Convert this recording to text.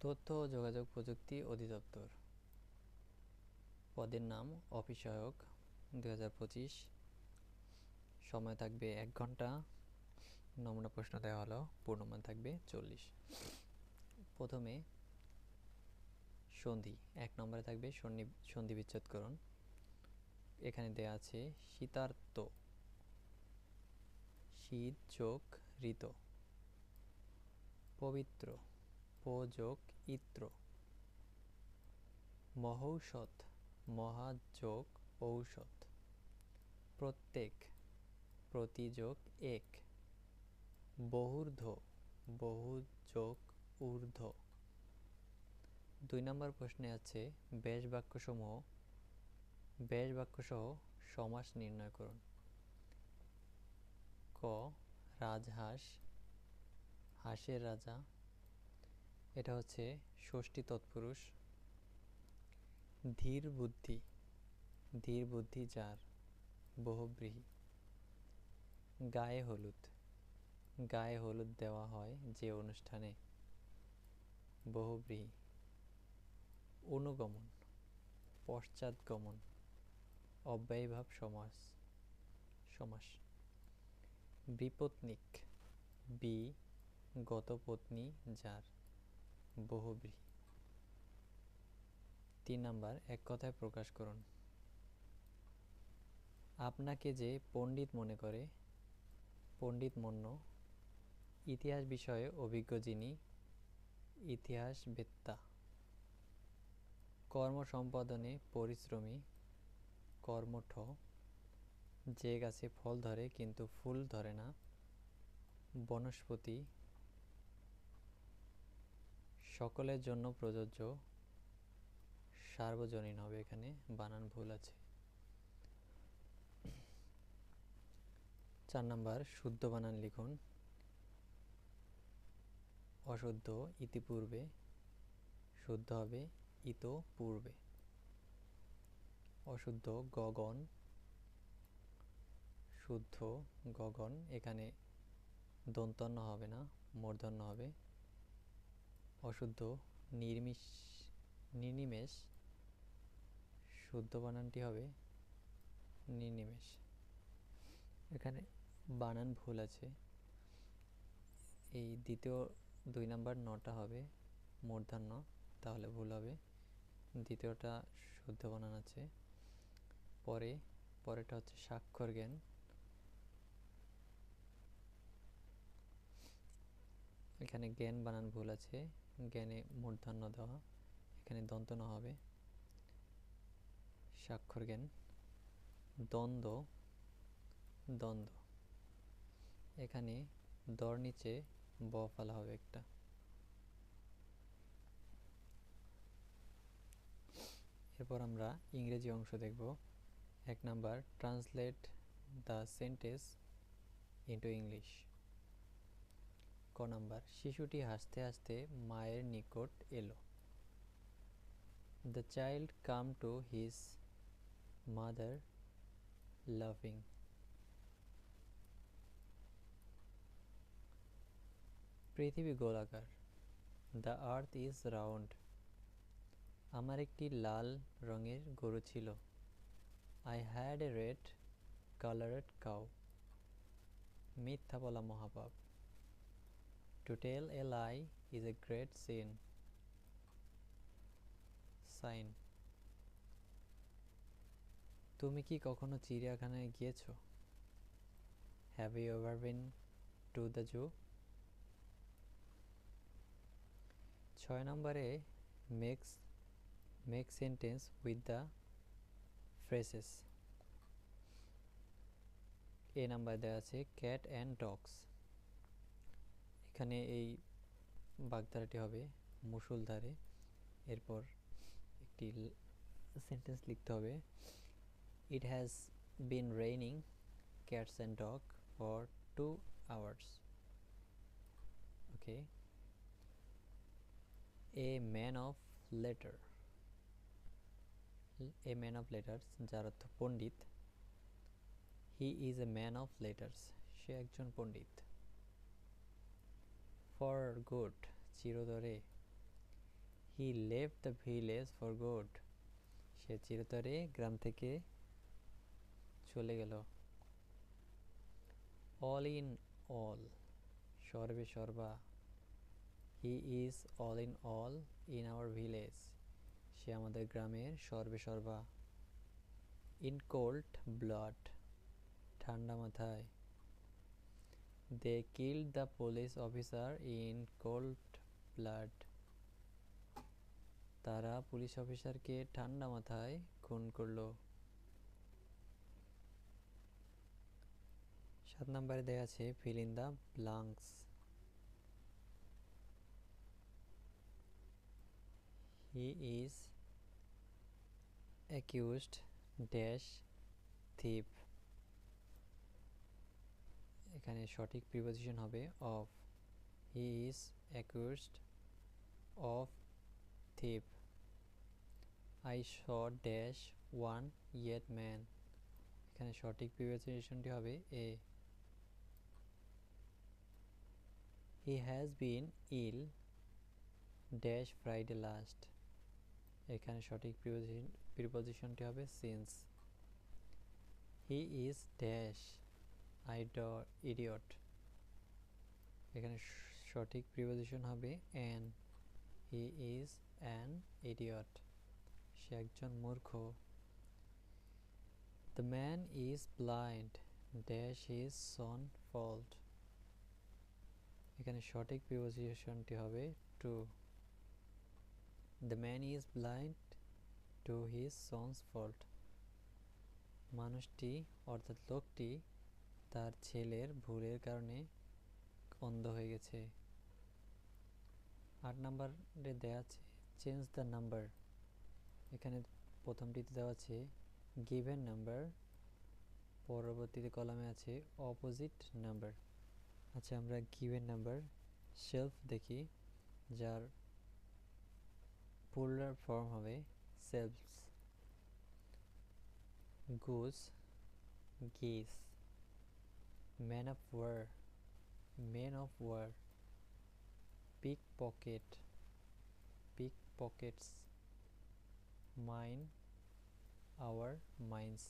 তথ্য ও যোগাযোগ প্রযুক্তি অধিদপ্তর। পদের নাম অফিস সহায়ক দু সময় থাকবে এক ঘণ্টা। নমুনা প্রশ্ন দেওয়া হলো, পূর্ণমান থাকবে চল্লিশ। প্রথমে সন্ধি, এক নম্বরে থাকবে সন্ধি সন্ধি বিচ্ছেদকরণ এখানে দেয়া আছে, শীতার্ত। শীত যোগ ঋত। পবিত্র। পোযোগ ইত্র। মহৌষধ, মহাযোগ ঔষধ। প্রত্যেক, প্রতিযোগ এক। বহুর্ধ বহুযোগ ঊর্ধ্ব। দুই নম্বর প্রশ্নে আছে বেশ বাক্যসমূহ বেশ বাক্যসহ সমাস নির্ণয় করুন। ক, রাজহাঁস, হাঁসের রাজা। এটা হচ্ছে ষষ্ঠী তৎপুরুষ। ধীর বুদ্ধি ধীর বুদ্ধি যার, বহুব্রীহি। গায়ে হলুদ গায়ে হলুদ দেওয়া হয় যে অনুষ্ঠানে। বহুব্রীহি। অনুগমন পশ্চাৎগমন অব্যয়ভাব সমাস সমাস। বিপত্নিক, বি, গতপত্নী যার। বহুব্রীহি তিন নাম্বার, এক কথায় প্রকাশ করুন। আপনাকে যে পণ্ডিত মনে করে, পণ্ডিত মন্য, ইতিহাস বিষয়ে অভিজ্ঞ যিনি, ইতিহাস বেত্তা। কর্ম সম্পাদনে পরিশ্রমী, কর্মঠ, যে গাছে ফল ধরে কিন্তু ফুল ধরে না, বনস্পতি সকলের জন্য প্রযোজ্য সার্বজনীন হবে এখানে, বানান ভুল আছে। চার নাম্বার, শুদ্ধ বানান লিখুন। অশুদ্ধ, ইতিপূর্বে। শুদ্ধ হবে ইত পূর্বে অশুদ্ধ, গগন। শুদ্ধ, গগন, এখানে দন্তন্য হবে না, মূর্ধন্য হবে। অশুদ্ধ নির্মিষ নির্নিমেষ শুদ্ধ বানানটি হবে নির্নিমেষ। এখানে বানান ভুল আছে। এই দ্বিতীয় দুই নাম্বার নটা হবে মূর্ধান্য, তাহলে ভুল হবে। দ্বিতীয়টা শুদ্ধ বানান আছে। পরে পরেটা হচ্ছে স্বাক্ষর জ্ঞান। এখানে জ্ঞান বানান ভুল আছে। জ্ঞানে মূর্ধন্য দেওয়া, এখানে দন্ত না হবে। স্বাক্ষর জ্ঞান, দ্বন্দ্ব দ্বন্দ্ব। এখানে দর নিচে ব ফেলা হবে একটা। এরপর আমরা ইংরেজি অংশ দেখব। এক number translate the sentence into English ক নাম্বার, শিশুটি হাসতে হাসতে মায়ের নিকট এলো। The child come to his mother loving পৃথিবী গোলাকার। দ্য আর্থ ইজ রাউন্ড আমার একটি লাল রঙের গরু ছিল। I had a red coloured cow মিথ্যা বলা মহাপাপ। To tell a lie is a great sin sin তুমি কি কখনো চিড়িয়াখানায় গিয়েছো? Have you ever been to the zoo ছয় নম্বরে makes make sentence with the phrases A number দেওয়া আছে ক্যাট অ্যান্ড ডগস এখানে এই বাগধারাটি হবে মুসুলধারে এরপর একটি সেন্টেন্স লিখতে হবে। It has been raining cats and dog for two hours okay a man of letter a man of letters যার অর্থ পণ্ডিত। He is a man of letters সে একজন পণ্ডিত। ফর গুড চিরতরে হি লেভ দ্য ভিলেজ ফর গুড সে চিরতরে গ্রাম থেকে চলে গেল। অল ইন অল সর্বে সর্বা। He is all in all in our village সে আমাদের গ্রামের সর্বে সর্বা। ইন কোল্ড ব্লাড ঠান্ডা মাথায়। They killed the police officer in cold blood তারা পুলিশ অফিসারকে ঠান্ডা মাথায় খুন করল। সাত নম্বরে দেওয়া আছে fill in the blanks he is accused dash thief এখানে সঠিক প্রিপোজিশন হবে of he is accused of thief I saw dash one eyed man এখানে সঠিক প্রিপোজিশনটি হবে a he has been ill dash Friday last এখানে সঠিক প্রিপোজিশনটি হবে since he is dash idiot এখানে সঠিক প্রিপোজিশন হবে an he is an idiot সে একজন মূর্খ। The man is blind dash is son fault এখানে সঠিক প্রিপোজিশনটি হবে to the man is blind to his son's fault মানুষটি, অর্থাৎ লোকটি তার ছেলের ভুলের কারণে অন্ধ হয়ে গেছে। আট নাম্বারে দেওয়া আছে চেঞ্জ দ্য নাম্বার এখানে প্রথমটিতে দেওয়া আছে গিভেন নাম্বার পরবর্তীতে কলামে আছে অপোজিট নাম্বার আচ্ছা আমরা গিভেন নাম্বার সেলফ দেখি, যার পুলার ফর্ম হবে selves goose geese man of war. Man of war. Pickpocket. Pickpockets. Mine. Our mines